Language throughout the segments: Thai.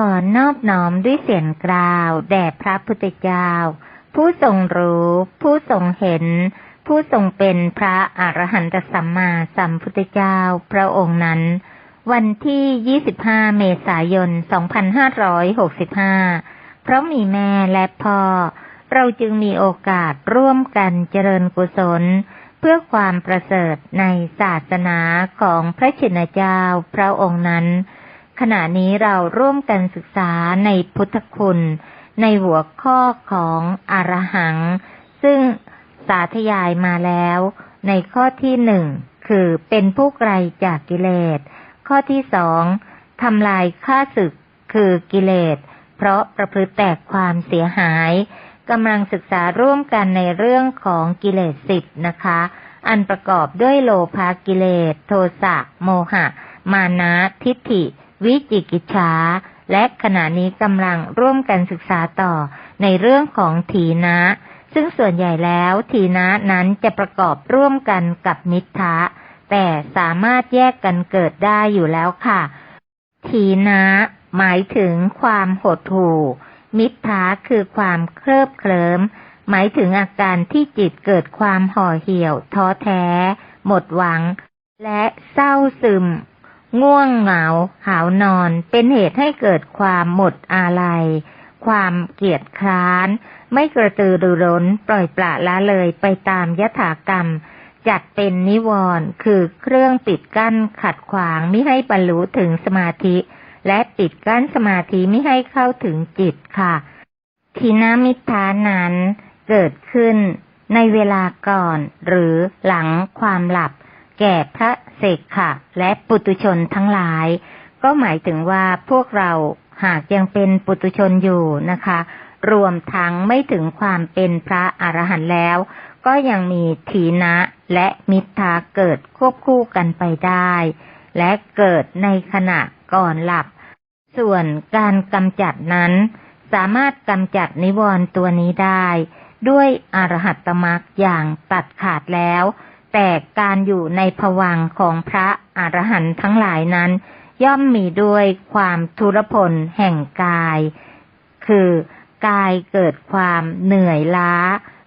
ขอนอบน้อมด้วยเสียงกล่าว แด่พระพุทธเจ้า ผู้ทรงรู้ ผู้ทรงเห็น ผู้ทรงเป็นพระอรหันตสัมมาสัมพุทธเจ้าพระองค์นั้น วันที่ 25 เมษายน 2565 เพราะมีแม่และพ่อ เราจึงมีโอกาสร่วมกันเจริญกุศล เพื่อความประเสริฐในศาสนาของพระชินเจ้าพระองค์นั้น ขณะนี้เราร่วมกันศึกษาในพุทธคุณ ในหัวข้อของอรหัง ซึ่งสาธยายมาแล้ว ในข้อที่หนึ่งคือเป็นผู้ไกลจากกิเลส ข้อที่สองทำลายข้าศึกคือกิเลส เพราะประพฤติแตกความเสียหายกำลังศึกษาร่วมกันในเรื่องของกิเลสสิบนะคะ อันประกอบด้วยโลภะกิเลส โทสะโมหะ มานะทิฏฐิ วิจิกิจฉาและขณะนี้กำลังร่วมกันศึกษาต่อในเรื่องของถีนะ ซึ่งส่วนใหญ่แล้วถีนะนั้นจะประกอบร่วมกันกับมิทะแต่สามารถแยกกันเกิดได้อยู่แล้วค่ะ ถีนะ หมายถึงความหดหู่ มิทธาคือความเคลิบเคลิ้ม หมายถึงอาการที่จิตเกิดความห่อเหี่ยว ท้อแท้ หมดหวัง และเศร้าซึม ง่วงเหงา หาวนอน เป็นเหตุให้เกิดความหมดอาลัย ความเกียจคร้าน ไม่กระตือรือร้น ปล่อยปละละเลยไปตามยถากรรม จัดเป็นนิวรณ์คือเครื่องปิดกั้นขัดขวางไม่ให้บรรลุถึงสมาธิ และปิดกั้นสมาธิไม่ให้เข้าถึงจิตค่ะ ทีนามิทานั้นเกิดขึ้นในเวลาก่อนหรือหลังความหลับ แก่พระเสกขะและปุตุชนทั้งหลาย ก็หมายถึงว่าพวกเราหากยังเป็นปุตุชนอยู่นะคะ รวมทั้งไม่ถึงความเป็นพระอรหันต์แล้ว ก็ยังมีทีนะและมิทาเกิดควบคู่กันไปได้ และเกิดในขณะก่อนหลับ ส่วนการกำจัดนั้น สามารถกำจัดนิวรณ์ตัวนี้ได้ ด้วยอรหัตตมรรคอย่างตัดขาดแล้ว แต่การอยู่ในภวังของพระอรหันต์ทั้งหลายนั้น ย่อมมีด้วยความทุรพลแห่งกาย คือกายเกิดความเหนื่อยล้า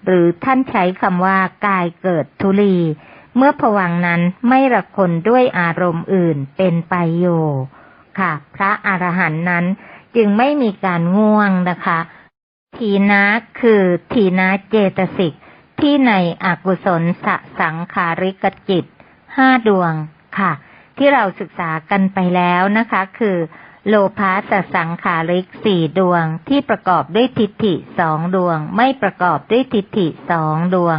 หรือท่านใช้คำว่ากายเกิดทุลี เมื่อผวังนั้นไม่ระคนด้วยอารมณ์อื่นเป็นไปอยู่ค่ะ พระอรหันต์นั้นจึงไม่มีการง่วงนะคะ ทีนะคือทีนะเจตสิก ที่ในอกุศลสสังขาริกจิตห้าดวงค่ะ ที่เราศึกษากันไปแล้วนะคะ คือ โลภะสสังขาริกสี่ดวง ที่ประกอบด้วยทิฏฐิสองดวง ไม่ประกอบด้วยทิฏฐิสองดวง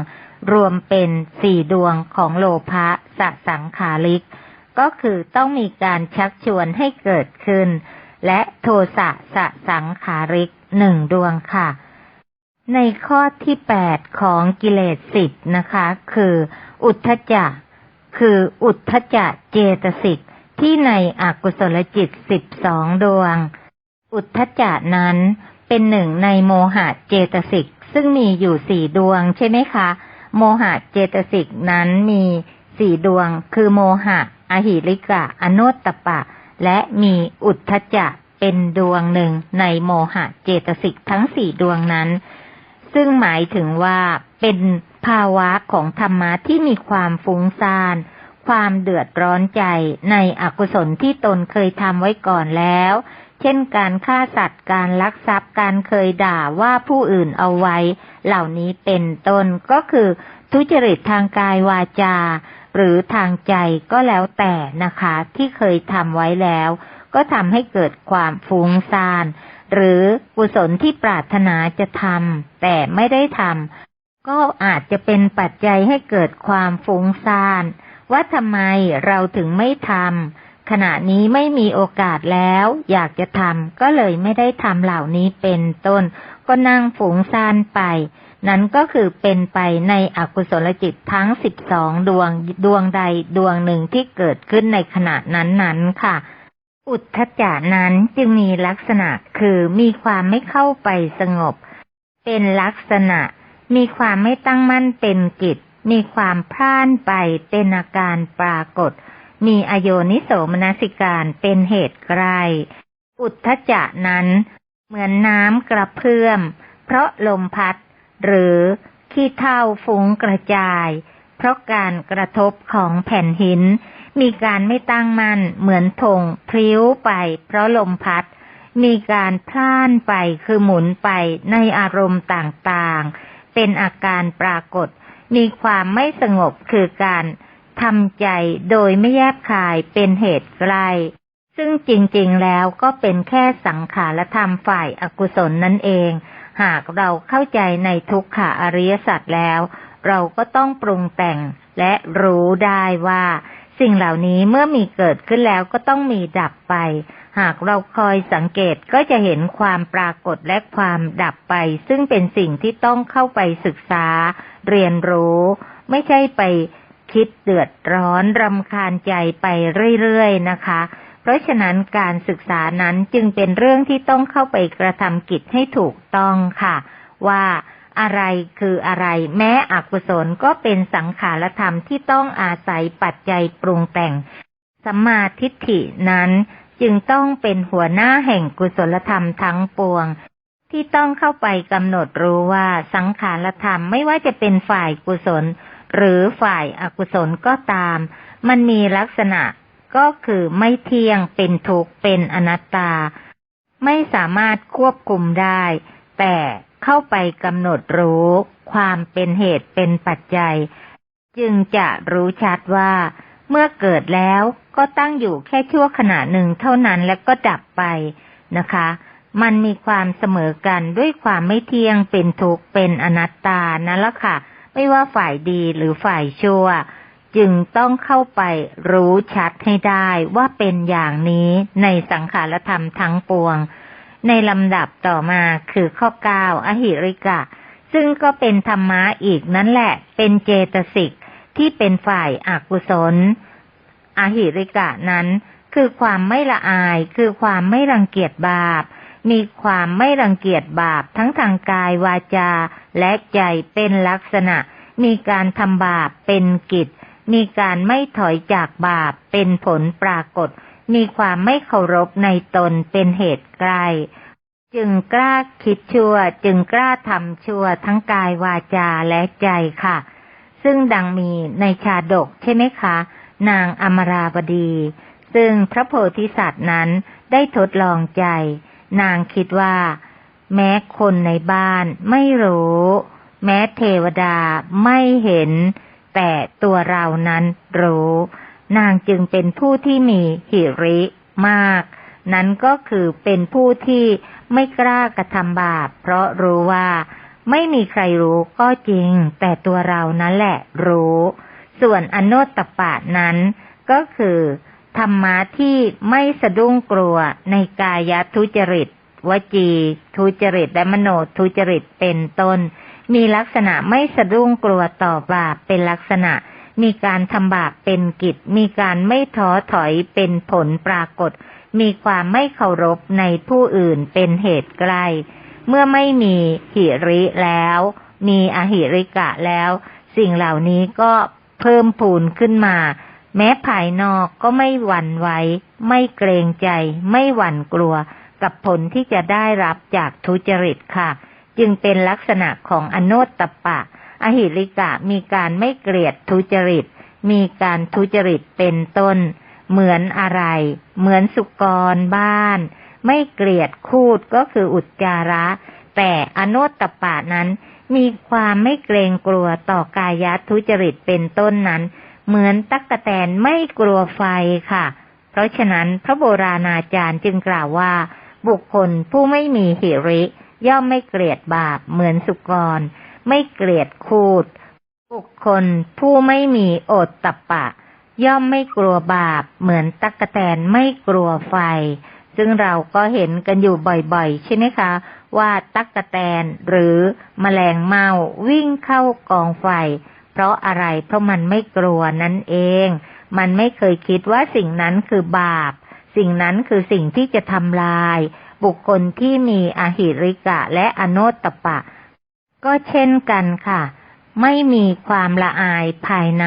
รวมเป็นสี่ดวงของโลภะสสังขาริก ก็คือต้องมีการชักชวนให้เกิดขึ้น และโทสะสสังขาริกหนึ่งดวงค่ะ ในข้อที่แปดของกิเลสสิบนะคะ คืออุทธจะคืออุทธจะเจตสิกที่ในอกุศลจิตสิบสองดวง อุทธจะนั้นเป็นหนึ่งในโมหะเจตสิกซึ่งมีอยู่สี่ดวงใช่ไหมคะ โมหะเจตสิกนั้นมีสี่ดวง คือโมหะ อหิริกะอโนตตปะ และมีอุทธจะเป็นดวงหนึ่งในโมหะเจตสิกทั้งสี่ดวงนั้น ซึ่งหมายถึงว่าเป็นภาวะของธรรมะที่มีความฟุ้งซ่าน ความเดือดร้อนใจในอกุศลที่ตนเคยทำไว้ก่อนแล้ว เช่นการฆ่าสัตว์ การลักทรัพย์ การเคยด่าว่าผู้อื่นเอาไว้ เหล่านี้เป็นต้นก็คือทุจริตทางกายวาจา หรือทางใจก็แล้วแต่นะคะ ที่เคยทำไว้แล้ว ก็ทำให้เกิดความฟุ้งซ่าน หรือกุศลที่ปรารถนาจะทำแต่ไม่ได้ทำก็อาจจะเป็นปัจจัยให้เกิดความฟุ้งซ่านว่าทำไมเราถึงไม่ทำขณะนี้ไม่มีโอกาสแล้ว อยากจะทำก็เลยไม่ได้ทำเหล่านี้เป็นต้น ก็นั่งฟุ้งซ่านไป นั้นก็คือเป็นไปในอกุศลจิตทั้งสิบสองดวงดวงใดดวงหนึ่งที่เกิดขึ้นในขณะนั้นๆค่ะ อุทธจานั้นจึงมีลักษณะคือมีความไม่เข้าไปสงบ เป็นลักษณะ มีความไม่ตั้งมั่นเป็นกิจ มีความพล่านไปเป็นอาการปรากฏ มีอโยนิโสมนสิการเป็นเหตุใกลอุทธจะนั้น เหมือนน้ำกระเพื่อม เพราะลมพัด หรือขี้เท่าฟุ้งกระจาย เพราะการกระทบของแผ่นหิน มีการไม่ตั้งมั่นเหมือนธงพลิ้วไป เพราะลมพัด มีการพล่านไปคือหมุนไปในอารมณ์ต่างๆ เป็นอาการปรากฏ มีความไม่สงบคือการทำใจโดยไม่แยบคายเป็นเหตุใกล ซึ่งจริงๆแล้วก็เป็นแค่สังขารธรรมฝ่ายอากุศลนั่นเอง หากเราเข้าใจในทุกขะอริยสัจแล้ว เราก็ต้องปรุงแต่งและรู้ได้ว่า สิ่งเหล่านี้เมื่อมีเกิดขึ้นแล้วก็ต้องมีดับไป หากเราคอยสังเกตก็จะเห็นความปรากฏและความดับไป ซึ่งเป็นสิ่งที่ต้องเข้าไปศึกษา เรียนรู้ ไม่ใช่ไปคิดเดือดร้อนรำคาญใจไปเรื่อยๆนะคะ เพราะฉะนั้นการศึกษานั้นจึงเป็นเรื่องที่ต้องเข้าไปกระทำกิจให้ถูกต้องค่ะ ว่า อะไรคืออะไร แม้อกุศลก็เป็นสังขารธรรมที่ต้องอาศัยปัจจัยปรุงแต่ง สัมมาทิฏฐินั้นจึงต้องเป็นหัวหน้าแห่งกุศลธรรมทั้งปวง ที่ต้องเข้าไปกำหนดรู้ว่าสังขารธรรมไม่ว่าจะเป็นฝ่ายกุศล หรือฝ่ายอากุศลก็ตาม มันมีลักษณะก็คือไม่เที่ยงเป็นทุกข์เป็นอนัตตา ไม่สามารถควบคุมได้ แต่ เข้าไปกำหนดรู้ความเป็นเหตุเป็นปัจจัย จึงจะรู้ชัดว่า เมื่อเกิดแล้วก็ตั้งอยู่แค่ชั่วขณะหนึ่งเท่านั้นแล้วก็ดับไปนะคะ มันมีความเสมอกันด้วยความไม่เที่ยงเป็นทุกข์เป็นอนัตตานั่นละค่ะ ไม่ว่าฝ่ายดีหรือฝ่ายชั่ว จึงต้องเข้าไปรู้ชัดให้ได้ว่าเป็นอย่างนี้ในสังขารธรรมทั้งปวง ในลำดับต่อมาคือข้อเก้าอหิริกะ ซึ่งก็เป็นธรรมะอีกนั่นแหละ เป็นเจตสิกที่เป็นฝ่ายอากุศล อหิริกะนั้น คือความไม่ละอาย คือความไม่รังเกียจบาป มีความไม่รังเกียจบาปทั้งทางกายวาจา และใจเป็นลักษณะ มีการทำบาปเป็นกิจ มีการไม่ถอยจากบาปเป็นผลปรากฏ มีความไม่เคารพในตนเป็นเหตุใกล จึงกล้าคิดชั่ว จึงกล้าทำชั่วทั้งกายวาจาและใจค่ะ ซึ่งดังมีในชาดกใช่ไหมคะ นางอมราบดี ซึ่งพระโพธิสัตว์นั้นได้ทดลองใจ นางคิดว่า แม้คนในบ้านไม่รู้ แม้เทวดาไม่เห็น แต่ตัวเรานั้นรู้ นางจึงเป็นผู้ที่มีหิริมาก นั้นก็คือเป็นผู้ที่ไม่กล้ากระทำบาป เพราะรู้ว่าไม่มีใครรู้ก็จริง แต่ตัวเรานั้นแหละรู้ ส่วนอโนตตปะนั้นก็คือธรรมะที่ไม่สะดุ้งกลัวในกายทุจริต วจีทุจริต และมโนทุจริตเป็นต้น มีลักษณะไม่สะดุ้งกลัวต่อบาปเป็นลักษณะ มีการทำบาปเป็นกิจ มีการไม่ท้อถอยเป็นผลปรากฏ มีความไม่เคารพในผู้อื่นเป็นเหตุใกล้ เมื่อไม่มีหิริแล้ว มีอหิริกะแล้ว สิ่งเหล่านี้ก็เพิ่มพูนขึ้นมา แม้ภายนอกก็ไม่หวั่นไหวไม่เกรงใจ ไม่หวั่นกลัวกับผลที่จะได้รับจากทุจริตค่ะ จึงเป็นลักษณะของอโนตตปะ อหิริกะมีการไม่เกลียดทุจริต มีการทุจริตเป็นต้น เหมือนอะไร เหมือนสุกรบ้าน ไม่เกลียดคูดก็คืออุจจาระ แต่อโนตตปะนั้น มีความไม่เกรงกลัวต่อกายทุจริตเป็นต้นนั้น เหมือนตักกะแตนไม่กลัวไฟค่ะ เพราะฉะนั้นพระโบราณอาจารย์จึงกล่าวว่า บุคคลผู้ไม่มีหิริ ย่อมไม่เกลียดบาปเหมือนสุกร ไม่เกลียดคูด บุคคลผู้ไม่มีโอตตะปะ ย่อมไม่กลัวบาป เหมือนตักกะแตนไม่กลัวไฟ ซึ่งเราก็เห็นกันอยู่บ่อยๆ ใช่ไหมคะ ว่าตักกะแตนหรือมแมลงเม่าวิ่งเข้ากองไฟ เพราะอะไรเพราะมันไม่กลัวนั่นเอง มันไม่เคยคิดว่าสิ่งนั้นคือบาป สิ่งนั้นคือสิ่งที่จะทำลาย บุคคลที่มีอหิริกะและอโนตตะปะ ก็เช่นกันค่ะ ไม่มีความละอายภายใน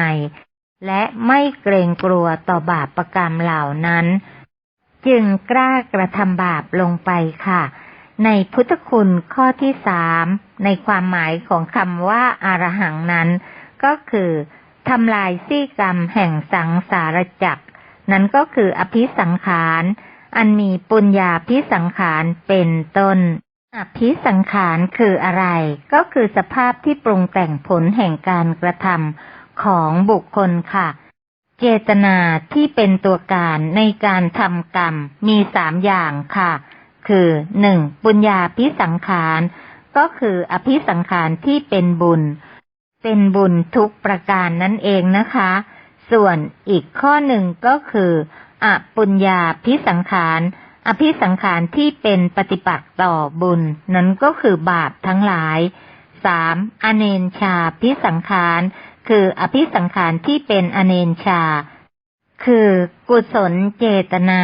และไม่เกรงกลัวต่อบาปประกรรมเหล่านั้น จึงกล้ากระทำบาปลงไปค่ะ ในพุทธคุณข้อที่สามในความหมายของคำว่าอารหังนั้น ก็คือทำลายซี่กรรมแห่งสังสารจักร นั้นก็คืออภิสังขาร อันมีปุญญาพิสังขารเป็นต้น อภิสังขารคืออะไร ก็คือสภาพที่ปรุงแต่งผลแห่งการกระทำของบุคคลค่ะ เจตนาที่เป็นตัวการในการทำกรรมมีสามอย่างค่ะ คือหนึ่งปุญญาพิสังขารก็คืออภิสังขารที่เป็นบุญ เป็นบุญทุกประการนั่นเองนะคะ ส่วนอีกข้อหนึ่งก็คืออปุญญาพิสังขาร อภิสังขารที่เป็นปฏิปักษ์ต่อบุญ นั้นก็คือบาปทั้งหลายสามอเนนชาพิสังขารคืออภิสังขารที่เป็นอเนนชา คือกุศลเจตนา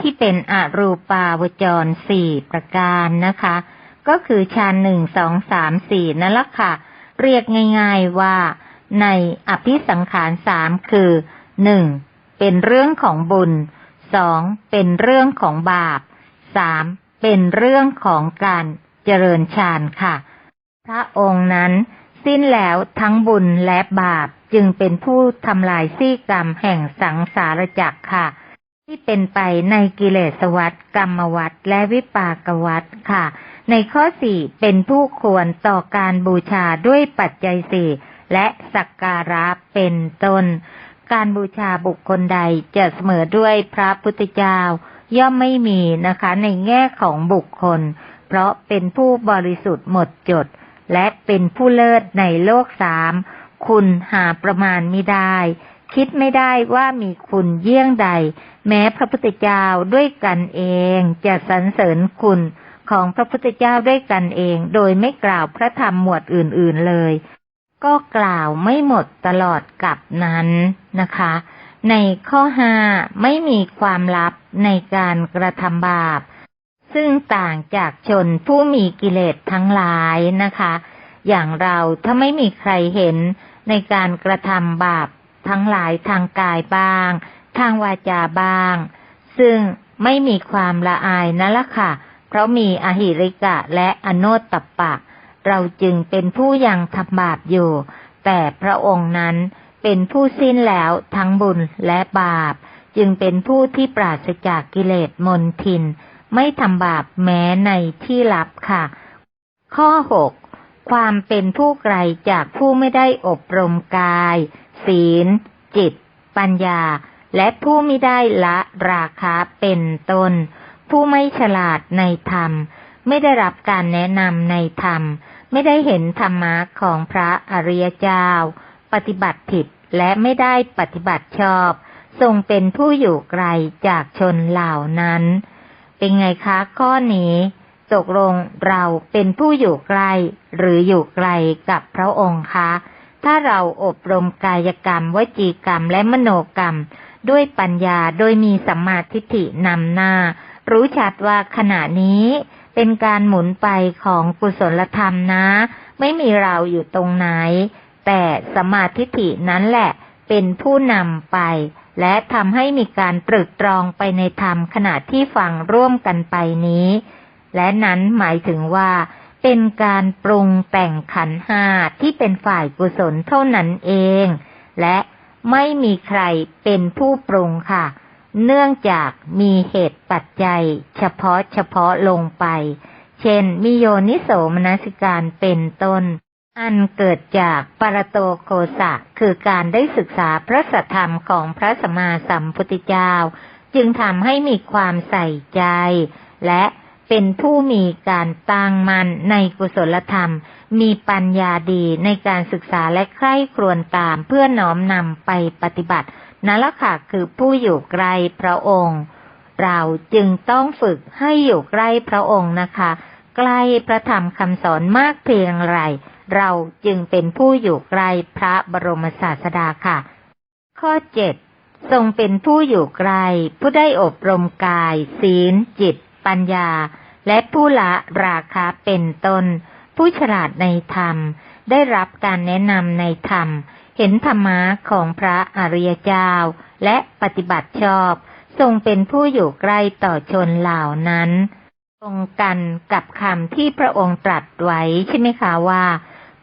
ที่เป็นอรูปาวจรสี่ประการนะคะ ก็คือฌานหนึ่งสองสามสี่นั่นแหละค่ะ เรียกง่ายๆว่าในอภิสังขารสามคือหนึ่งเป็นเรื่องของบุญ สองเป็นเรื่องของบาปสามเป็นเรื่องของการเจริญฌานค่ะ พระองค์นั้นสิ้นแล้วทั้งบุญและบาปจึงเป็นผู้ทำลายซี่กรรมแห่งสังสารจักรค่ะ ที่เป็นไปในกิเลสวัฏกรรมวัฏและวิปากวัฏค่ะ ในข้อสี่เป็นผู้ควรต่อการบูชาด้วยปัจจัยสี่และสักการะเป็นต้น การบูชาบุคคลใดจะเสมอด้วยพระพุทธเจ้า ย่อมไม่มีนะคะในแง่ของบุคคล เพราะเป็นผู้บริสุทธิ์หมดจด และเป็นผู้เลิศในโลกสามคุณหาประมาณไม่ได้ คิดไม่ได้ว่ามีคุณเยี่ยงใด แม้พระพุทธเจ้าด้วยกันเองจะสรรเสริญคุณของพระพุทธเจ้าด้วยกันเอง โดยไม่กล่าวพระธรรมหมวดอื่น ๆเลย ก็กล่าวไม่หมดตลอดกับนั้นนะคะ ในข้อห้าไม่มีความลับในการกระทำบาป ซึ่งต่างจากชนผู้มีกิเลสทั้งหลายนะคะ อย่างเราถ้าไม่มีใครเห็นในการกระทำบาปทั้งหลายทางกายบ้าง ทางวาจาบ้าง ซึ่งไม่มีความละอายนั่นละค่ะ เพราะมีอหิริกะและอโนตตปะ เราจึงเป็นผู้ยังทำบาปอยู่ แต่พระองค์นั้นเป็นผู้สิ้นแล้วทั้งบุญและบาป จึงเป็นผู้ที่ปราศจากกิเลสมนทิน ไม่ทำบาปแม้ในที่ลับค่ะ ข้อหกความเป็นผู้ไกลจากผู้ไม่ได้อบรมกาย ศีล จิต ปัญญา และผู้ไม่ได้ละราคาเป็นต้น ผู้ไม่ฉลาดในธรรม ไม่ได้รับการแนะนำในธรรม ไม่ได้เห็นธรรมะของพระอริยเจ้า ปฏิบัติผิดและไม่ได้ปฏิบัติชอบ ทรงเป็นผู้อยู่ไกลจากชนเหล่านั้น เป็นไงคะข้อนี้ตกลงเราเป็นผู้อยู่ใกล้หรืออยู่ไกลกับพระองค์คะถ้าเราอบรมกายกรรมวจีกรรมและมโนกรรม ด้วยปัญญาโดยมีสัมมาทิฏฐินำหน้า รู้ชัดว่าขณะนี้ เป็นการหมุนไปของกุศลธรรมนะ ไม่มีเราอยู่ตรงไหน แต่สมาธิฐินั้นแหละเป็นผู้นำไป และทำให้มีการตรึกตรองไปในธรรมขณะที่ฟังร่วมกันไปนี้ และนั้นหมายถึงว่า เป็นการปรุงแต่งขันห้าที่เป็นฝ่ายกุศลเท่านั้นเอง และไม่มีใครเป็นผู้ปรุงค่ะ เนื่องจากมีเหตุปัจจัย เฉพาะเฉพาะลงไป เช่นมีโยนิโสมนสิการเป็นต้น อันเกิดจากปรโตโคสะ คือการได้ศึกษาพระสัทธรรมของพระสมมาสัมพุทธเจ้า จึงทำให้มีความใส่ใจ และเป็นผู้มีการตั้งมั่นในกุศลธรรม มีปัญญาดีในการศึกษาและใคร่ครวญตามเพื่อน้อมนำไปปฏิบัติ นั่นละค่ะคือผู้อยู่ใกลพระองค์ เราจึงต้องฝึกให้อยู่ใกล้พระองค์นะคะ ใกล้พระธรรมคำสอนมากเพียงไร เราจึงเป็นผู้อยู่ใกลพระบรมศาสดาค่ะ ข้อเจ็ดทรงเป็นผู้อยู่ไกล ผู้ได้อบรมกาย ศีล จิต ปัญญา และผู้ละราคาเป็นตน ผู้ฉลาดในธรรม ได้รับการแนะนำในธรรม เห็นธรรมะของพระอริยเจ้า และปฏิบัติชอบ ทรงเป็นผู้อยู่ใกล้ต่อชนเหล่านั้น ตรงกันกับคำที่พระองค์ตรัสไว้ใช่ไหมคะว่า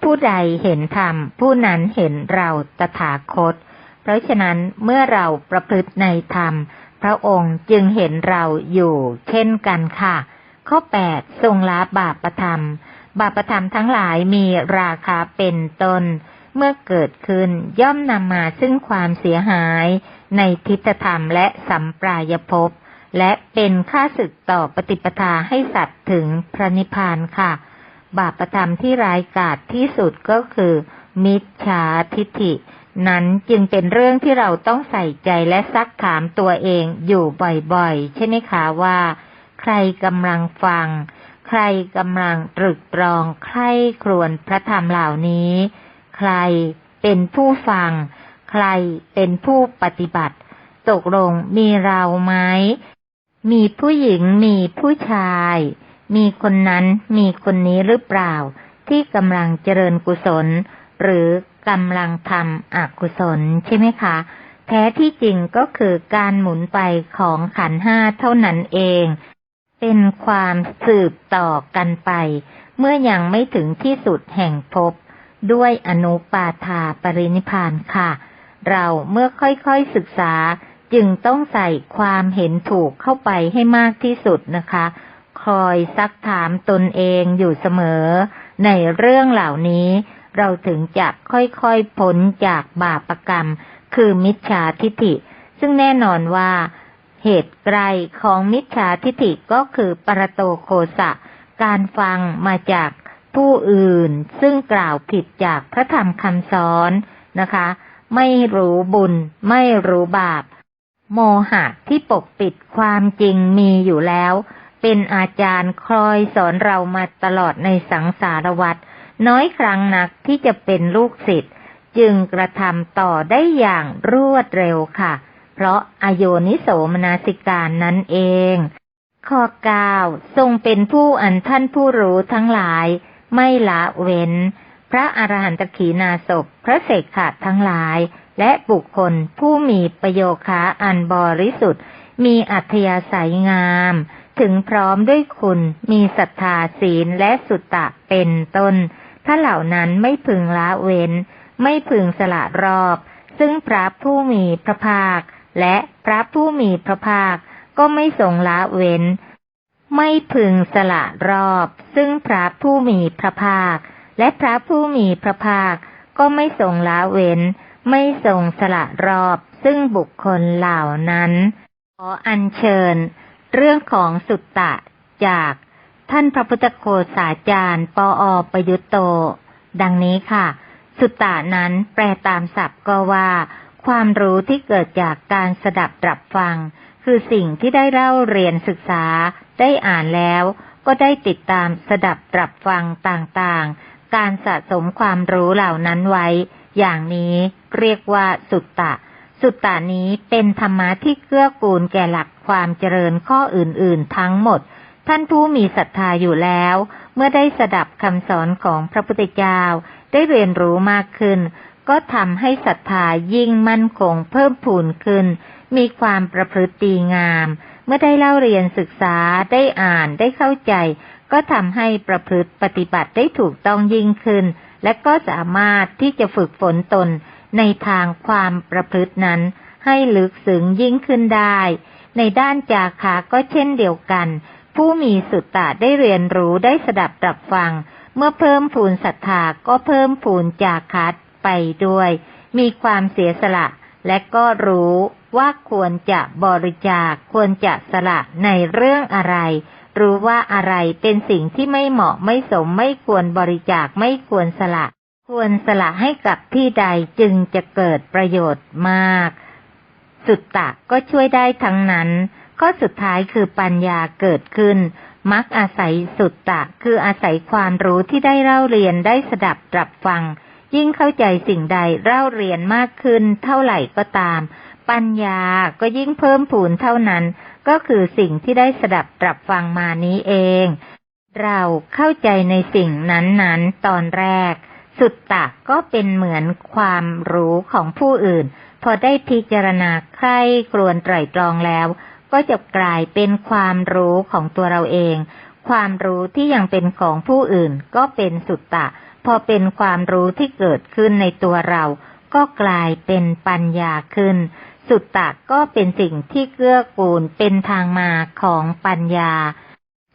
ผู้ใดเห็นธรรม ผู้นั้นเห็นเราตถาคต เพราะฉะนั้นเมื่อเราประพฤติในธรรม พระองค์จึงเห็นเราอยู่ เช่นกันค่ะ ข้อแปดทรงละบาปประธรรม บาปประธรรมทั้งหลายมีราคาเป็นต้น เมื่อเกิดขึ้นย่อมนำมาซึ่งความเสียหายในทิฏฐธรรมและสัมปรายภพและเป็นค่าศึกต่อปฏิปทาให้สัตว์ถึงพระนิพพานค่ะ บาปธรรมที่ร้ายกาจที่สุดก็คือ มิจฉาทิฏฐิ นั้นจึงเป็นเรื่องที่เราต้องใส่ใจและซักถามตัวเองอยู่บ่อยๆ ใช่ไหมคะว่า ใครกำลังฟัง ใครกำลังตรึกตรองใครครวนพระธรรมเหล่านี้ ใครเป็นผู้ฟัง ใครเป็นผู้ปฏิบัติ ตกลงมีเราไหม มีผู้หญิงมีผู้ชาย มีคนนั้นมีคนนี้หรือเปล่า ที่กำลังเจริญกุศล หรือกำลังทำอกุศลใช่ไหมคะ แท้ที่จริงก็คือการหมุนไปของขันห้าเท่านั้นเอง เป็นความสืบต่อกันไป เมื่อยังไม่ถึงที่สุดแห่งภพ ด้วยอนุปาทาปรินิพานค่ะ เราเมื่อค่อยๆศึกษาจึงต้องใส่ความเห็นถูกเข้าไปให้มากที่สุดนะคะ คอยซักถามตนเองอยู่เสมอ ในเรื่องเหล่านี้ เราถึงจะค่อยๆพ้นจากบาปกรรม คือมิจฉาทิฏฐิ ซึ่งแน่นอนว่า เหตุไกลของมิจฉาทิฏฐิก็คือปรโตโคสะ การฟังมาจาก ผู้อื่นซึ่งกล่าวผิดจากพระธรรมคำสอนนะคะ ไม่รู้บุญ ไม่รู้บาป โมหะที่ปกปิดความจริงมีอยู่แล้ว เป็นอาจารย์คอยสอนเรามาตลอดในสังสารวัฏน้อยครั้งนักที่จะเป็นลูกศิษย์จึงกระทำต่อได้อย่างรวดเร็วค่ะ เพราะอโยนิโสมนาสิการนั่นเอง ข้อเก้าทรงเป็นผู้อันท่านผู้รู้ทั้งหลาย ไม่ละเว้น พระอรหันตขีนาศพพระเสกขาดทั้งหลาย และบุคคลผู้มีประโยคะอันบริสุทธิ์ มีอัธยาศัยงาม ถึงพร้อมด้วยคุณมีศรัทธาศีลและสุตตะเป็นต้น ถ้าเหล่านั้นไม่พึงละเว้น ไม่พึงสละรอบ ซึ่งพระผู้มีพระภาค และพระผู้มีพระภาคก็ไม่ทรงละเว้น ไม่พึงสละรอบ ซึ่งพระผู้มีพระภาค และพระผู้มีพระภาค ก็ไม่ทรงละเว้น ไม่ทรงสละรอบ ซึ่งบุคคลเหล่านั้น ขออัญเชิญ เรื่องของสุตตะจากท่านพระพุทธโฆษาจารย์ ปออประยุตโต ดังนี้ค่ะ สุตตะนั้นแปลตามศัพท์ก็ว่า ความรู้ที่เกิดจากการสดับตรับฟัง คือสิ่งที่ได้เล่าเรียนศึกษาได้อ่านแล้ว ก็ได้ติดตามสดับตรับฟังต่างๆ การสะสมความรู้เหล่านั้นไว้ อย่างนี้เรียกว่าสุตตะ สุตตานี้เป็นธรรมะที่เกื้อกูลแก่หลักความเจริญข้ออื่นๆ ทั้งหมด ท่านผู้มีศรัทธาอยู่แล้ว เมื่อได้สดับคำสอนของพระพุทธเจ้า ได้เรียนรู้มากขึ้น ก็ทำให้ศรัทธายิ่งมั่นคงเพิ่มพูนขึ้น มีความประพฤติดีงาม เมื่อได้เล่าเรียนศึกษาได้อ่านได้เข้าใจ ก็ทำให้ประพฤติปฏิบัติได้ถูกต้องยิ่งขึ้น และก็สามารถที่จะฝึกฝนตนในทางความประพฤตินั้น ให้ลึกซึ้งยิ่งขึ้นได้ ในด้านจาคะก็เช่นเดียวกัน ผู้มีสุตตะได้เรียนรู้ได้สดับตรับฟัง เมื่อเพิ่มพูนศรัทธาก็เพิ่มพูนจาคัดไปด้วย มีความเสียสละ และก็รู้ว่าควรจะบริจาคควรจะสละในเรื่องอะไร รู้ว่าอะไรเป็นสิ่งที่ไม่เหมาะไม่สมไม่ควรบริจาคไม่ควรสละ ควรสละให้กับที่ใดจึงจะเกิดประโยชน์มาก สุตตะก็ช่วยได้ทั้งนั้นข้อสุดท้ายคือปัญญาเกิดขึ้น มักอาศัยสุตตะ คืออาศัยความรู้ที่ได้เล่าเรียนได้สดับตรับฟัง ยิ่งเข้าใจสิ่งใดเล่าเรียนมากขึ้นเท่าไหร่ก็ตาม ปัญญาก็ยิ่งเพิ่มพูนเท่านั้น ก็คือสิ่งที่ได้สดับตรับฟังมานี้เอง เราเข้าใจในสิ่งนั้นๆ ตอนแรก สุตตะก็เป็นเหมือนความรู้ของผู้อื่น พอได้พิจารณาใคร่ครวนไตรตรองแล้ว ก็จะกลายเป็นความรู้ของตัวเราเอง ความรู้ที่ยังเป็นของผู้อื่นก็เป็นสุตตะ พอเป็นความรู้ที่เกิดขึ้นในตัวเรา ก็กลายเป็นปัญญาขึ้น สุตตะก็เป็นสิ่งที่เกื้อกูลเป็นทางมาของปัญญา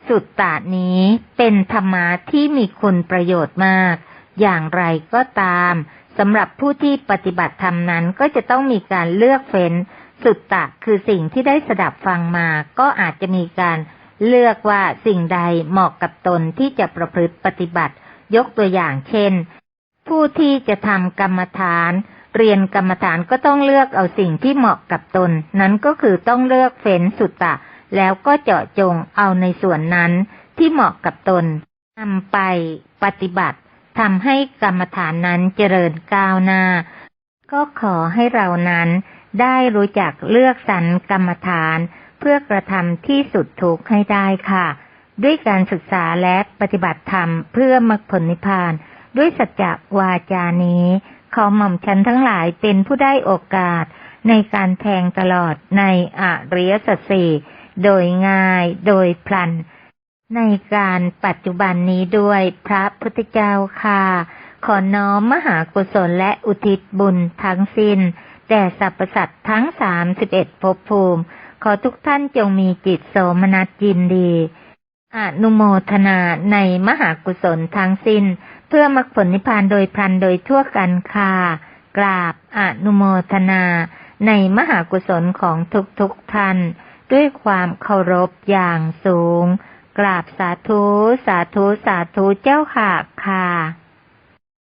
สุตตะนี้เป็นธรรมะที่มีคุณประโยชน์มาก อย่างไรก็ตามสำหรับผู้ที่ปฏิบัติธรรมนั้นก็จะต้องมีการเลือกเฟ้น สุตตะคือสิ่งที่ได้สดับฟังมา ก็อาจจะมีการเลือกว่าสิ่งใดเหมาะกับตนที่จะประพฤติปฏิบัติ ยกตัวอย่างเช่น ผู้ที่จะทำกรรมฐาน เรียนกรรมฐานก็ต้องเลือกเอาสิ่งที่เหมาะกับตน นั้นก็คือต้องเลือกเฟ้นสุตตะ แล้วก็เจาะจงเอาในส่วนนั้นที่เหมาะกับตนนำไปปฏิบัติทำให้กรรมฐานนั้นเจริญก้าวหน้า ก็ขอให้เรานั้นได้รู้จักเลือกสรรกรรมฐาน เพื่อกระทำที่สุดทุกข์ให้ได้ค่ะ ด้วยการศึกษาและปฏิบัติธรรมเพื่อมรรคผลนิพพาน ด้วยสัจจวาจานี้ขอหม่อมฉันทั้งหลายเป็นผู้ได้โอกาสในการแทงตลอดในอริยสัจสี่โดยง่ายโดยพลัน ในการปัจจุบันนี้ด้วยพระพุทธเจ้าค่ะ ขอน้อมมหากุศลและอุทิศบุญทั้งสิ้นแด่สรรพสัตว์ทั้งสามสิบเอ็ดภพภูมิ ขอทุกท่านจงมีจิตโสมนัสยินดี อนุโมทนาในมหากุศลทั้งสิ้น เพื่อมรรคผลนิพพานโดยพลันโดยทั่วกันค่ะกราบอนุโมทนาในมหากุศลของทุกๆทท่าน ด้วยความเคารพอย่างสูง กราบสาธุ สาธุ สาธุเจ้าค่ะค่ะ